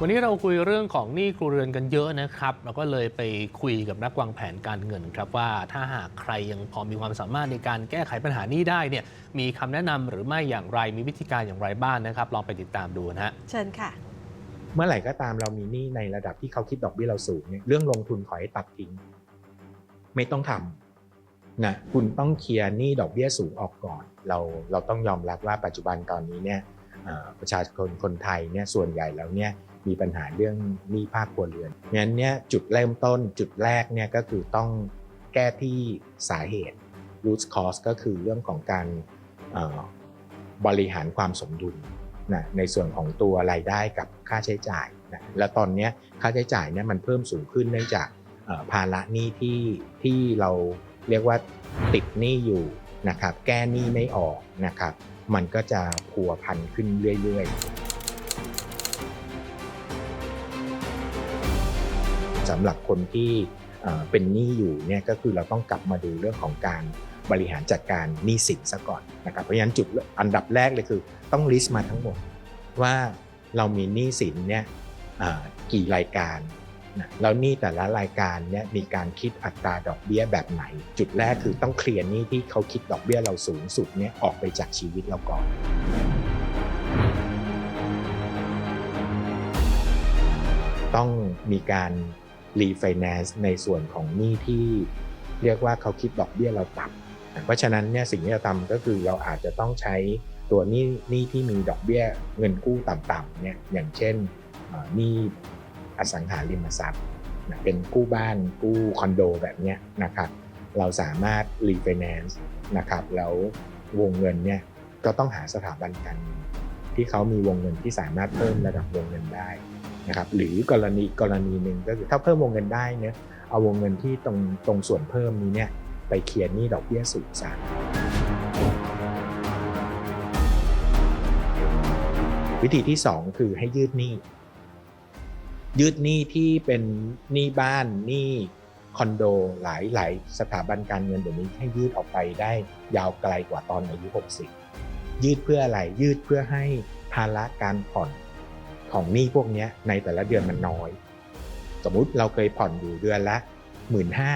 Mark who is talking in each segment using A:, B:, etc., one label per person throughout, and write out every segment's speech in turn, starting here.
A: วันนี้เราคุยเรื่องของหนี้ครัวเรือนกันเยอะนะครับเราก็เลยไปคุยกับนักวางแผนการเงินครับว่าถ้าหากใครยังพอมีความสามารถในการแก้ไขปัญหานี้ได้เนี่ยมีคำแนะนำหรือไม่อย่างไรมีวิธีการอย่างไรบ้างนะครับ ลองไปติดตามดูนะฮะ
B: เชิญค่ะ
C: เมื่อไหร่ก็ตามเรามีหนี้ในระดับที่เขาคิดดอกเบี้ยเราสูงเนี่ยเรื่องลงทุนขอให้ตัดทิ้ง ไม่ต้องทำนะคุณต้องเคลียร์หนี้ดอกเบี้ยสูงออกก่อน เราเราต้องยอมรับว่าปัจจุบันตอนนี้เนี่ยเอ่อประชาชนคนไทยเนี่ยส่วนใหญ่แล้วเนี่ย มีปัญหาเรื่องหนี้ภาคครัวเรือนงั้นเนี่ยจุดเริ่มต้นจุดแรกเนี่ยก็คือต้องแก้ที่สาเหตุ root cause ก็คือเรื่องของการบริหารความสมดุลนะในส่วนของตัวรายได้กับค่าใช้จ่ายนะและตอนนี้ค่าใช้จ่ายเนี่ยมันเพิ่มสูงขึ้นเนื่องจากภาระหนี้ที่ที่เราเรียกว่าติดหนี้อยู่นะครับ แก้หนี้ไม่ออกนะครับ มันก็จะพัวพันขึ้นเรื่อย ๆ สำหรับคนที่เป็นหนี้อยู่เนี่ยก็คือเราต้องกลับมาดูเรื่องของการบริหารจัดการหนี้สินซะก่อนนะครับเพราะฉะนั้นจุดอันดับแรกเลยคือต้องลิสต์มาทั้งหมดว่าเรามีหนี้สินเนี่ยกี่รายการนะแล้วหนี้แต่ละรายการเนี่ยมีการคิดอัตราดอกเบี้ยแบบไหน จุดแรกคือต้องเคลียร์หนี้ที่เขาคิดดอกเบี้ยเราสูงสุดเนี่ยออกไปจากชีวิตเราก่อนต้องมีการ รีไฟแนนซ์ในส่วนของหนี้ที่เรียกว่าเขาคิดดอกเบี้ยเราต่ำเพราะฉะนั้นเนี่ยสิ่งที่เราทำก็คือเราอาจจะต้องใช้ตัวหนี้หนี้ที่มีดอกเบี้ยเงินกู้ต่ำๆเนี่ยอย่างเช่นหนี้อสังหาริมทรัพย์เป็นกู้บ้านกู้คอนโดแบบเนี้ยนะครับเราสามารถรีไฟแนนซ์นะครับแล้ววงเงินเนี่ยก็ต้องหาสถาบันการเงินที่เขามีวงเงินที่สามารถเพิ่มระดับวงเงินได้ นะครับหรือกรณีกรณีหนึ่งก็คือถ้าเพิ่มวงเงินได้เนี่ยเอาวงเงินที่ตรงตรงส่วนเพิ่มนี้เนี่ยไปเคลียร์หนี้ดอกเบี้ยสูงซะวิธีที่ 2 คือให้ยืดหนี้ ยืดหนี้ที่เป็นหนี้บ้านหนี้คอนโดหลายหลายสถาบันการเงินเดี๋ยวนี้ให้ยืดออกไปได้ยาวไกลกว่าตอนอายุ 60 ยืดเพื่ออะไรยืดเพื่อให้ภาระการผ่อน ของหนี้พวกนี้ในแต่ละเดือนมันน้อย สมมุติเราเคยผ่อนอยู่เดือนละหมื่นห้า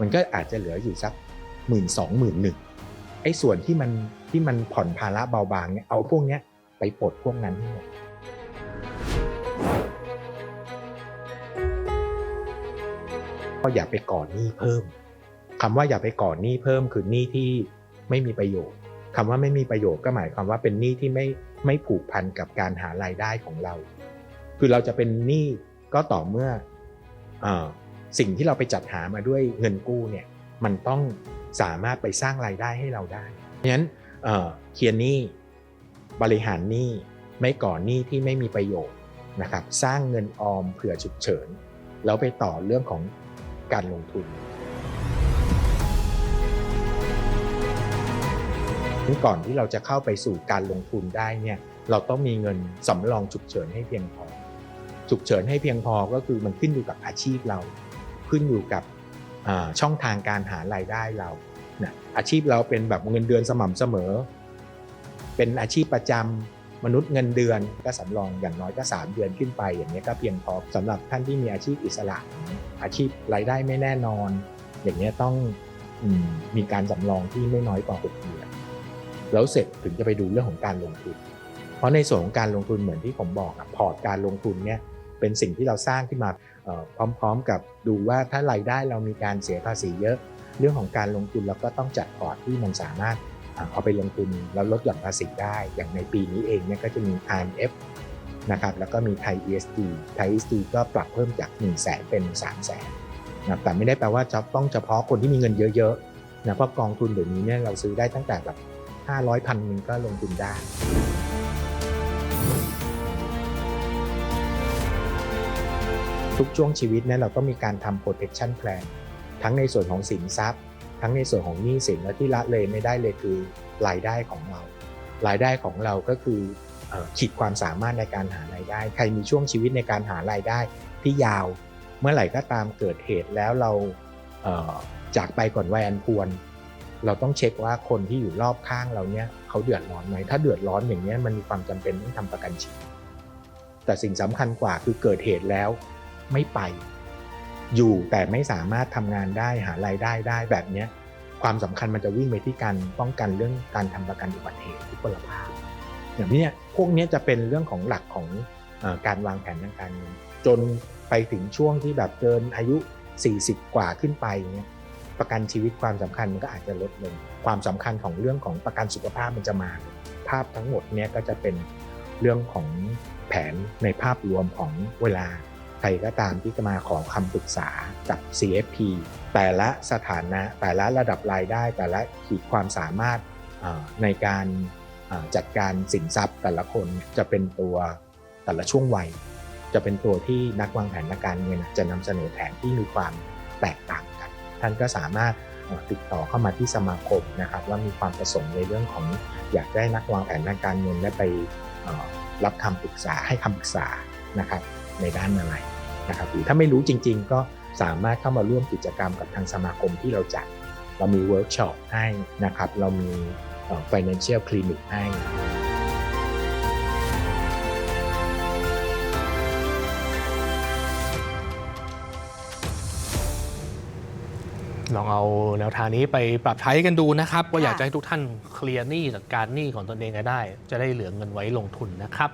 C: มันก็อาจจะเหลืออยู่สักหมื่นสองหมื่นหนึ่งไอ้ส่วนที่มันที่มันผ่อนภาระเบาบางเนี่ยเอาพวกเนี้ยไปปลดพวกนั้นให้หมดก็อย่าไปก่อหนี้เพิ่มคำว่าอย่าไปก่อหนี้เพิ่มคือหนี้ที่ไม่มีประโยชน์คำว่าไม่มีประโยชน์ก็หมายความว่าเป็นหนี้ที่ไม่ ไม่ผูกพันกับการหารายได้ของเรา คือเราจะเป็นหนี้ก็ต่อเมื่ออสิ่งที่เราไปจัดหามาด้วยเงินกู้เนี่ยมันต้องสามารถไปสร้างรายได้ให้เราได้เพราะฉะนั้นเคลียร์หนี้บริหารหนี้ไม่ก่อหนี้ที่ไม่มีประโยชน์นะครับ สร้างเงินออมเผื่อฉุกเฉินแล้วไปต่อเรื่องของการลงทุน นก่อนที่เราจะเข้าไปสู่การลงทุนได้เนี่ยเราต้องมีเงินสำรองฉุกเฉินให้เพียงพอ ฉุกเฉินให้เพียงพอก็คือมันขึ้นอยู่กับอาชีพเรา ขึ้นอยู่กับช่องทางการหารายได้เรานะอาชีพเราเป็นแบบเงินเดือนสม่ำเสมอ เป็นอาชีพประจำมนุษย์เงินเดือนก็สำรองอย่างน้อยก็ 3 เดือนขึ้นไป อย่างนี้ก็เพียงพอสำหรับท่านที่มีอาชีพอิสระ อาชีพรายได้ไม่แน่นอน อย่างนี้ต้องอมมีการสำรองที่ไม่น้อยกว่า6เดือน แล้วเสร็จถึงจะไปดูเรื่องของการลงทุน เพราะในส่วนของการลงทุนเหมือนที่ผมบอกอะพอร์ตการลงทุนเนี่ยเป็นสิ่งที่เราสร้างขึ้นมาพร้อมๆ กับดูว่าถ้ารายได้เรามีการเสียภาษีเยอะ เรื่องของการลงทุนเราก็ต้องจัดพอร์ตที่มันสามารถเอาไปลงทุนแล้วลดหย่อนภาษีได้ อย่างในปีนี้เองเนี่ยก็จะมี IMF นะครับแล้วก็มีไทย ESG ไทย ESG ก็ปรับเพิ่มจาก 1 0 0 0 0แสนเป็น 3 0 0แสนนะแต่ไม่ได้แปลว่าจะต้องเฉพาะคนที่มีเงินเยอะๆนะเพราะกองทุนเดี๋ยวนี้เนี่ยเราซื้อได้ตั้งแต่แบบ 500พันนึงก็ลงทุนได้ทุกช่วงชีวิตนี่ยเราต้องมีการทำ protection plan ทั้งในส่วนของสินทรัพย์ ทั้งในส่วนของหนี้สินและที่ละเลยไม่ได้เลยคือรายได้ของเรา รายได้ของเราก็คืออขีดความสามารถในการหารายได้ ใครมีช่วงชีวิตในการหารายได้ที่ยาว เมื่อไหร่ก็ตามเกิดเหตุแล้วเราเจากไปก่อนวัยอันควร เราต้องเช็คว่าคนที่อยู่รอบข้างเราเนี่ยเขาเดือดร้อนไหมถ้าเดือดร้อนอย่างนี้มันมีความจำเป็นต้องทำประกันชีวิตแต่สิ่งสำคัญกว่าคือเกิดเหตุแล้วไม่ไป อยู่แต่ไม่สามารถทำงานได้หารายได้ได้แบบเนี้ยความสำคัญมันจะวิ่งไปที่การป้องกันเรื่องการทำประกันอุบัติเหตุทุกพลภาพอย่างนี้พวกนี้จะเป็นเรื่องของหลักของอการวางแผนทางการเงินจนไปถึงช่วงที่แบบเกินอายุ 40 กว่าขึ้นไปเนี่ย ประกันชีวิตความสำคัญมันก็อาจจะลดลง ความสำคัญของเรื่องของประกันสุขภาพมันจะมา ภาพทั้งหมดเนี่ยก็จะเป็นเรื่องของแผนในภาพรวมของเวลาใครก็ตามที่จะมาขอคำปรึกษากับ CFP แต่ละสถานะแต่ละระดับรายได้ แต่ละขีดความสามารถในการจัดการสินทรัพย์ แต่ละคนจะเป็นตัวแต่ละช่วงวัย จะเป็นตัวที่นักวางแผนการเงินจะนำเสนอแผนที่มีความแตกต่าง ท่านก็สามารถติดต่อเข้ามาที่สมาคมนะครับว่ามีความประสงค์ในเรื่องของอยากได้นักวางแผนทางการเงินและไปรับคำปรึกษาให้คำปรึกษานะครับในด้านอะไรนะครับหรือถ้าไม่รู้จริง ๆ ก็สามารถเข้ามาร่วมกิจกรรมกับทางสมาคมที่เราจัด เรามีเวิร์กช็อปให้นะครับเรามี financial clinic ให้
A: ลองเอาแนวทางนี้ไปปรับใช้กันดูนะครับ ก็อยากจะให้ทุกท่านเคลียร์หนี้จากการหนี้ของตนเองก็ได้ จะได้เหลือเงินไว้ลงทุนนะครับ